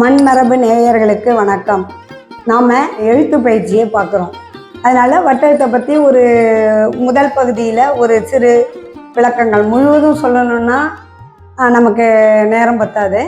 மண்மரபு நேயர்களுக்கு வணக்கம். நாம் எழுத்து பயிற்சியை பார்க்குறோம். அதனால் வட்டெழுத்தை பற்றி ஒரு முதல் பகுதியில் ஒரு சிறு விளக்கங்கள். முழுவதும் சொல்லணும்னா நமக்கு நேரம் பத்தாது.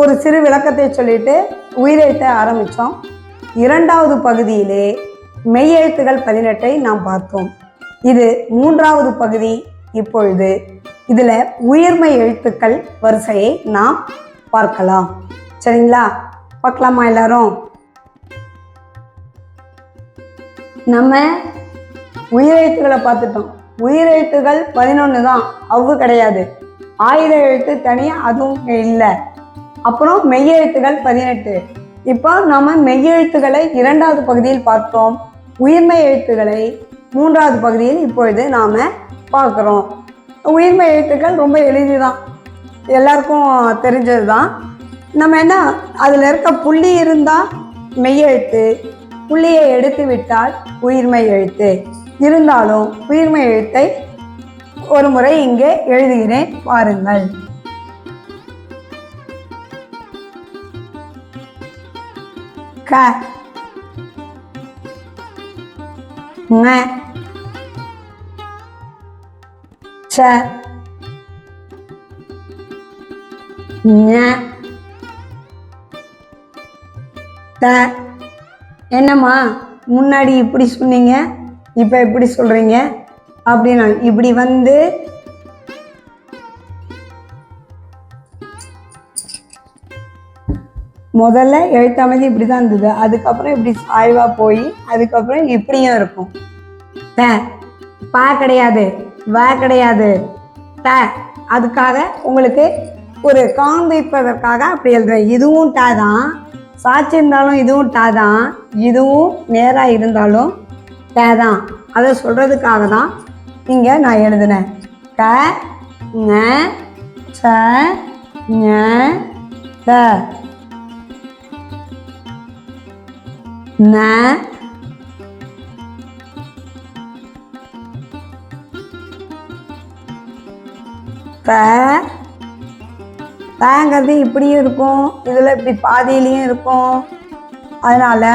ஒரு சிறு விளக்கத்தை சொல்லிட்டு உயிரெழுத்த ஆரம்பித்தோம் இரண்டாவது பகுதியிலே மெய்யெழுத்துகள் பதினெட்டை நாம் பார்த்தோம். இது மூன்றாவது பகுதி இப்பொழுது. இதில் உயிர்மை எழுத்துக்கள் வரிசையை நாம் பார்க்கலாம். சரிங்களா? பார்க்கலாமா எல்லாரும்? நம்ம உயிரெழுத்துக்களை பார்த்துட்டோம். உயிரெழுத்துகள் பதினொன்று தான். அவ்வு கிடையாது. ஆயுத எழுத்து தனியாக அதுவும் இல்லை. அப்புறம் மெய்யெழுத்துகள் பதினெட்டு. இப்போ நம்ம மெய்யெழுத்துக்களை இரண்டாவது பகுதியில் பார்த்தோம். உயிர்மை எழுத்துக்களை மூன்றாவது பகுதியில் இப்பொழுது நாம் பார்க்குறோம். உயிர்மை எழுத்துக்கள் ரொம்ப எளிது தான் எல்லாருக்கும் தெரிஞ்சது தான் நம்ம என்ன அதில் இருக்க புள்ளி இருந்தால் மெய்யெழுத்து புள்ளியை எடுத்து விட்டால் உயிர்மை எழுத்து. இருந்தாலும் உயிர்மை எழுத்தை ஒரு முறை இங்கே எழுதுகிறேன் பாருங்கள். க. ச. ஞ. அத்தை என்னம்மா முன்னாடி இப்படி சொன்னீங்க இப்போ இப்படி சொல்கிறீங்க அப்படின்னா இப்படி வந்து முதல்ல எழுத்தமைதி இப்படி தான் இருந்தது. அதுக்கப்புறம் இப்படி சாய்வாக போய் அதுக்கப்புறம் இப்படியும் இருக்கும். த பா கிடையாது வ கிடையாது. த அதுக்காக உங்களுக்கு ஒரு காண்பிப்பதற்காக அப்படி எழுதுறேன். இதுவும் டா தான் சாட்சி இருந்தாலும் இதுவும் டா தான் இதுவும் நேராக இருந்தாலும் டே தான் அதை சொல்கிறதுக்காக தான் இங்கே நான் எழுதினேன். க ச ந. ப தயங்கிறது இப்படியும் இருக்கும் இதில் இப்படி பாதியிலையும் இருக்கும். அதனால்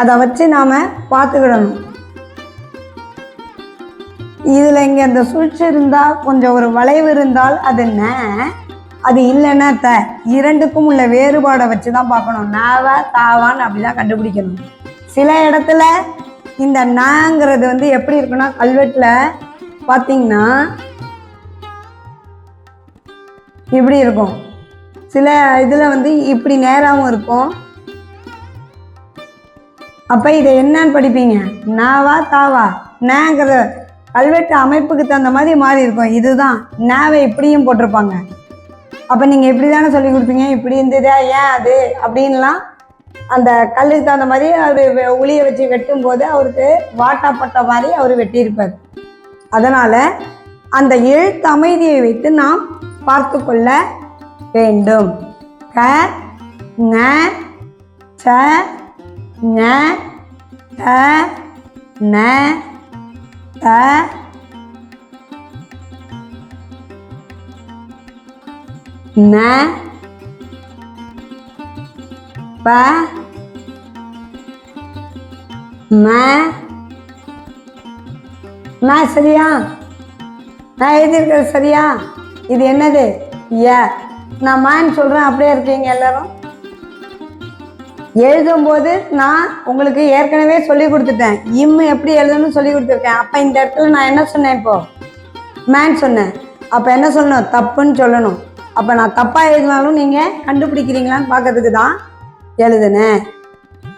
அதை வச்சு நாம் பார்த்துக்கிடணும் இதில் இங்கே அந்த சுழ்ச்சி இருந்தால் கொஞ்சம் ஒரு வளைவு இருந்தால் அது ந அது இல்லைன்னா த இரண்டுக்கும் உள்ள வேறுபாடை வச்சு தான் பார்க்கணும். நாவ தாவான்னு அப்படி தான் கண்டுபிடிக்கணும். சில இடத்துல இந்த நாங்கிறது வந்து எப்படி இருக்குன்னா கல்வெட்டில் பார்த்தீங்கன்னா இப்படி இருக்கும். சில இதில் வந்து இப்படி நேராகவும் இருக்கும். அப்போ இதை என்னன்னு படிப்பீங்க? நாவா தாவா? நேங்கிற கல்வெட்டு அமைப்புக்கு தகுந்த மாதிரி மாறி இருக்கும். இதுதான். நாவை இப்படியும் போட்டிருப்பாங்க. அப்போ நீங்கள் இப்படி தானே சொல்லி கொடுப்பீங்க இப்படி இருந்ததா? ஏன் அது? அப்படின்லாம் அந்த கல்லுக்கு தகுந்த மாதிரி அவர் உளியை வச்சு வெட்டும்போது அவருக்கு வாட்டாப்பட்ட மாதிரி அவர் வெட்டியிருப்பார். அதனால் அந்த எழுத்து அமைதியை வைத்து நாம் பார்த்து கொள்ள வேண்டும். க ங ச ஞ த ந த. ந ப ம. ம சரியா? நான் எழுதியிருக்கிறது சரியா? இது என்னது? ஏ நான் மான்னு சொல்கிறேன் அப்படியே இருக்கீங்க எல்லாரும். எழுதும்போது நான் உங்களுக்கு ஏற்கனவே சொல்லி கொடுத்துட்டேன். இம்மு எப்படி எழுதணும்னு சொல்லி கொடுத்துருக்கேன். அப்போ இந்த இடத்துல நான் என்ன சொன்னேன் இப்போ? மேன் சொன்னேன். அப்போ என்ன சொல்லணும்? தப்புன்னு சொல்லணும். அப்போ நான் தப்பாக எழுதினாலும் நீங்கள் கண்டுபிடிக்கிறீங்களான்னு பார்க்கறதுக்கு தான் எழுதுனேன்.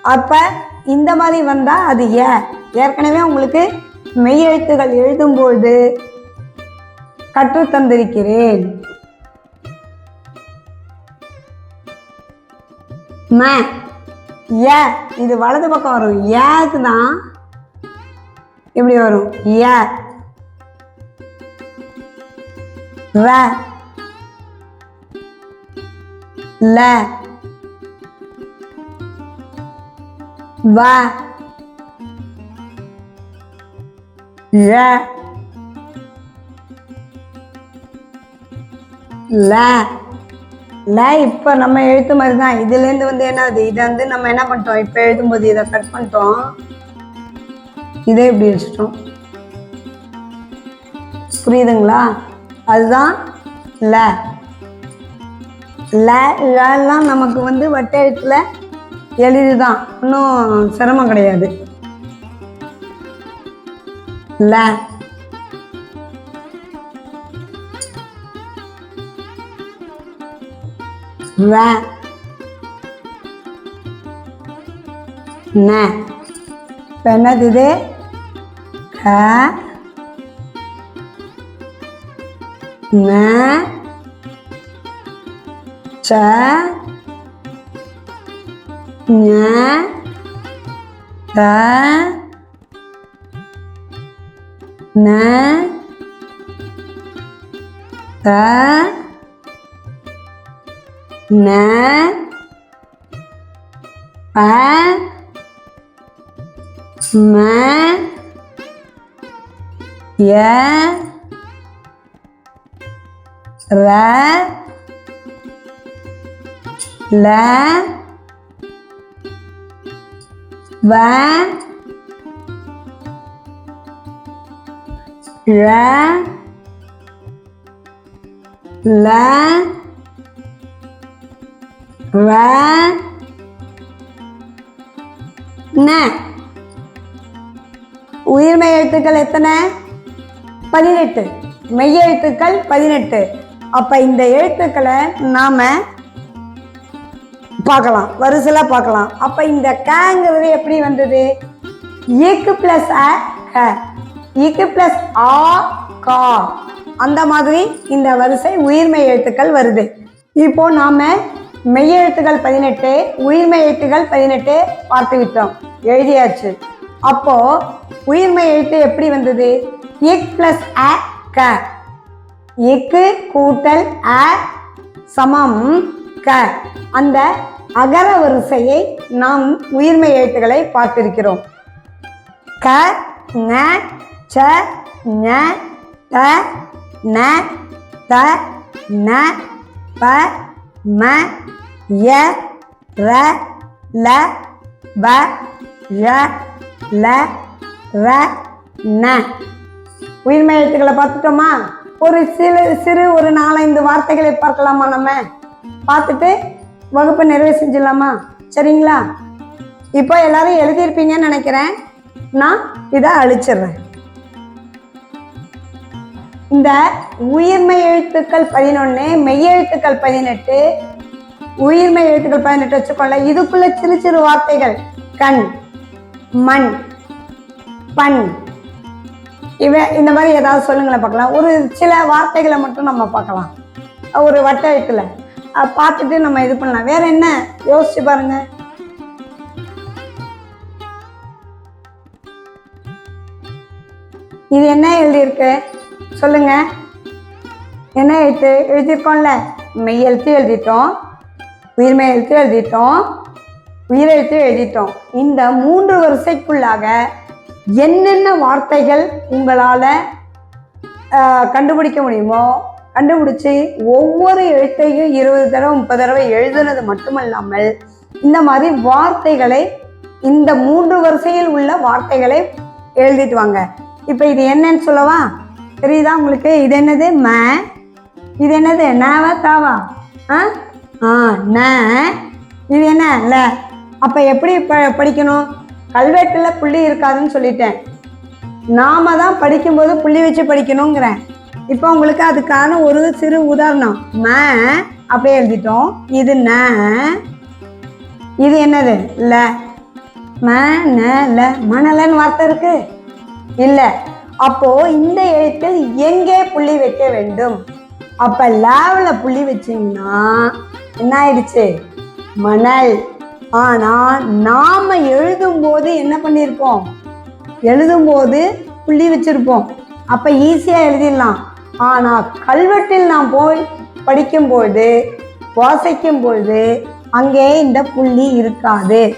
அப்போ இந்த மாதிரி வந்தால் அது ஏ. ஏற்கனவே உங்களுக்கு மெய்யெழுத்துகள் எழுதும்போது கற்றுத்தந்திருக்கிறேன் ம ஏ இது வலது பக்கம் வரும். ஏக்கு தான் இப்படி வரும். ஏ ர. ல. வ. ழ. ல. ல இப்போ நம்ம எழுத்து மாதிரி தான் இதுலேருந்து வந்து என்னது? இதை வந்து நம்ம என்ன பண்ணிட்டோம்? இப்போ எழுதும்போது இதை கட் பண்ணிட்டோம். இதே இப்படி வச்சுட்டோம். புரியுதுங்களா? அதுதான் ல. லாம் நமக்கு வந்து வட்ட எழுத்துல எளிதுதான். ஒன்றும் சிரமம் கிடையாது. ல. வ ந இப்போ என்னது இது க ந ச ஞ த ந த ந ப ம ய ர ல வ ழ ல வ ந உயிர்மெய் எழுத்துக்கள் எத்தனை? பதினெட்டு. மெய் எழுத்துக்கள் பதினெட்டு. அப்ப இந்த எழுத்துக்களை நாம பார்க்கலாம். வரிசையில் பார்க்கலாம். அப்ப இந்த கேங்கிறது எப்படி வந்தது? இக்கு பிளஸ் அ க இக்கு பிளஸ் ஆ கா. அந்த மாதிரி இந்த வரிசை உயிர்மெய் எழுத்துக்கள் வருது. இப்போ நாம மெய்யெழுத்துகள் பதினெட்டு உயிர்மை எழுத்துகள் பதினெட்டு பார்த்து விட்டோம் எழுதியாச்சு. அப்போ உயிர்மெய் எழுத்து எப்படி வந்தது? இக் பிளஸ் அ க. இக்கு கூட்டல் அ சமம் க. அந்த அகர வரிசையை நாம் உயிர்மை எழுத்துக்களை பார்த்திருக்கிறோம். க ந ச ஞ த ந த ந ப ம ய ர ல ப ழ ல ர ந உயிர்மை எழுத்துக்களை பார்த்துட்டோமா? ஒரு சில சிறு ஒரு நாலஞ்சு வார்த்தைகளை பார்க்கலாமா நம்ம? பார்த்துட்டு வகுப்பை நிறைவு செஞ்சிடலாமா? சரிங்களா? இப்போ எல்லாரும் எழுதியிருப்பீங்கன்னு நினைக்கிறேன். நான் இதை அழிச்சிடுறேன். இந்த உயிர்மை எழுத்துக்கள் பதினொன்று மெய்யெழுத்துக்கள் பதினெட்டு உயிர்மை எழுத்துக்கள் பதினெட்டு வச்சுக்கோங்கள இதுக்குள்ள சிறு சிறு வார்த்தைகள். கண் மண் பண். இவ இந்த மாதிரி ஏதாவது சொல்லுங்களேன் பார்க்கலாம். ஒரு சில வார்த்தைகளை மட்டும் நம்ம பார்க்கலாம். ஒரு வட்ட எழுத்துல பார்த்துட்டு நம்ம இது பண்ணலாம். வேற என்ன? யோசிச்சு பாருங்க. இது என்ன எழுதியிருக்கு? சொல்லுங்க. என்ன எழுத்து எழுதியிருக்கோம்ல? மெய் எழுத்து எழுதிட்டோம் உயிர்மெய் எழுத்து எழுதிட்டோம் உயிரெழுத்து எழுதிட்டோம். இந்த மூன்று வரிசைக்குள்ளாக என்னென்ன வார்த்தைகள் உங்களால் கண்டுபிடிக்க முடியுமோ கண்டுபிடிச்சி ஒவ்வொரு எழுத்தையும் இருபது தடவை முப்பது தடவை எழுதுனது மட்டுமல்லாமல் இந்த மாதிரி வார்த்தைகளை இந்த மூன்று வரிசையில் உள்ள வார்த்தைகளை எழுதிட்டு வாங்க. இப்போ இது என்னன்னு சொல்லவா? தெரியுதா உங்களுக்கு? இது என்னது? ம. இது என்னது? நவ தாவா ஆ? ஆ ந. இது என்ன? ல. அப்போ எப்படி ப படிக்கணும்? கல்வெட்டில் புள்ளி இருக்காதுன்னு சொல்லிட்டேன். நாம தான் படிக்கும்போது புள்ளி வச்சு படிக்கணுங்கிறேன். இப்போ உங்களுக்கு அதுக்கான ஒரு சிறு உதாரணம். ம அப்படியே எழுதிட்டோம். இது ந. இது என்னது? ல. ம ந ல. மணலன்னு வார்த்தை இருக்கு? இல்லை. அப்போ இந்த எழுத்தில் எங்கே புள்ளி வைக்க வேண்டும்? அப்ப லேவ்ல புள்ளி வச்சீங்கன்னா என்ன ஆயிடுச்சு மணல். ஆனா நாம எழுதும்போது என்ன பண்ணியிருப்போம் எழுதும்போது புள்ளி வச்சிருப்போம். அப்ப ஈஸியா எழுதிடலாம். ஆனா கல்வெட்டில் நாம் போய் படிக்கும்போது வாசிக்கும் பொழுது அங்கே இந்த புள்ளி இருக்காது.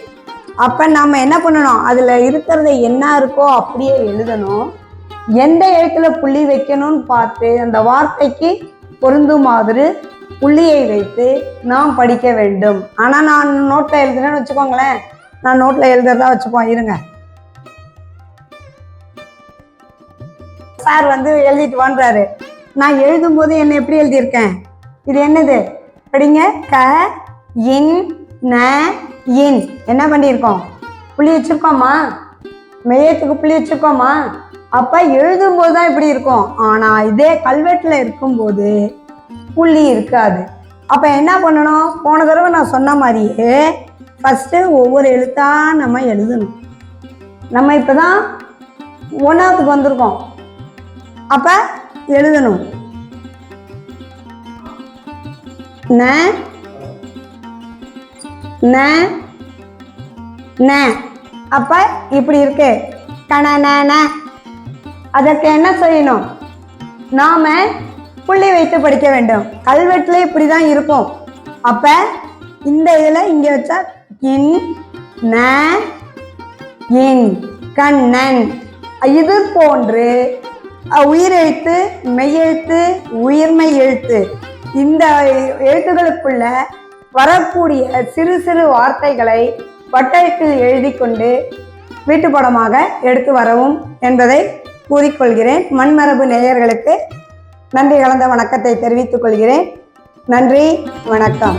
அப்ப நாம என்ன பண்ணணும்? அதுல இருக்கிறது என்ன இருக்கோ அப்படியே எழுதணும். எந்த இடத்துல புள்ளி வைக்கணும்னு பார்த்து அந்த வார்த்தைக்கு பொருந்தும் மாதிரி புள்ளியை வைத்து நாம் படிக்க வேண்டும். ஆனால் நான் நோட்டில் எழுதுறேன்னு வச்சுக்கோங்களேன். நான் நோட்டில் எழுதுறதா வச்சுப்போம். இருங்க. சார் வந்து எழுதிட்டு வான்றாரு. நான் எழுதும்போது என்ன எப்படி எழுதியிருக்கேன்? இது என்னது? படிங்க. க இன் ந இன். என்ன பண்ணியிருக்கோம்? புள்ளி வச்சுருக்கோமா? மெய்யத்துக்கு புள்ளி வச்சுருக்கோமா? அப்போ எழுதும்போது தான் இப்படி இருக்கும். ஆனால் இதே கல்வெட்டில் இருக்கும்போது புள்ளி இருக்காது. அப்போ என்ன பண்ணணும்? போன தடவை நான் சொன்ன மாதிரியே ஃபஸ்ட்டு ஒவ்வொரு எழுத்தா நம்ம எழுதணும். நம்ம இப்போ தான் ஒன்றாவதுக்கு வந்திருக்கோம். அப்போ எழுதணும். ந ந ந. அப்ப இப்படி இருக்கு. கண ந. அதற்கு என்ன செய்யணும்? நாம புள்ளி வைத்து படிக்க வேண்டும். கல்வெட்டுல இப்படி தான் இருக்கும் அப்ப இந்த இதில் இங்க வச்சா இன் ந இன் கண்ணன். இது போன்று அஹ், உயிரெழுத்து மெய்யெழுத்து உயிர்மை எழுத்து இந்த எழுத்துகளுக்குள்ள வரக்கூடிய சிறு சிறு வார்த்தைகளை வட்டத்தில் எழுதி கொண்டு வீட்டுப்படமாக எடுத்து வரவும் என்பதை கூறிக்கொள்கிறேன். மண்மரபு நேயர்களுக்கு நன்றி கலந்த வணக்கத்தை தெரிவித்துக் கொள்கிறேன். நன்றி வணக்கம்.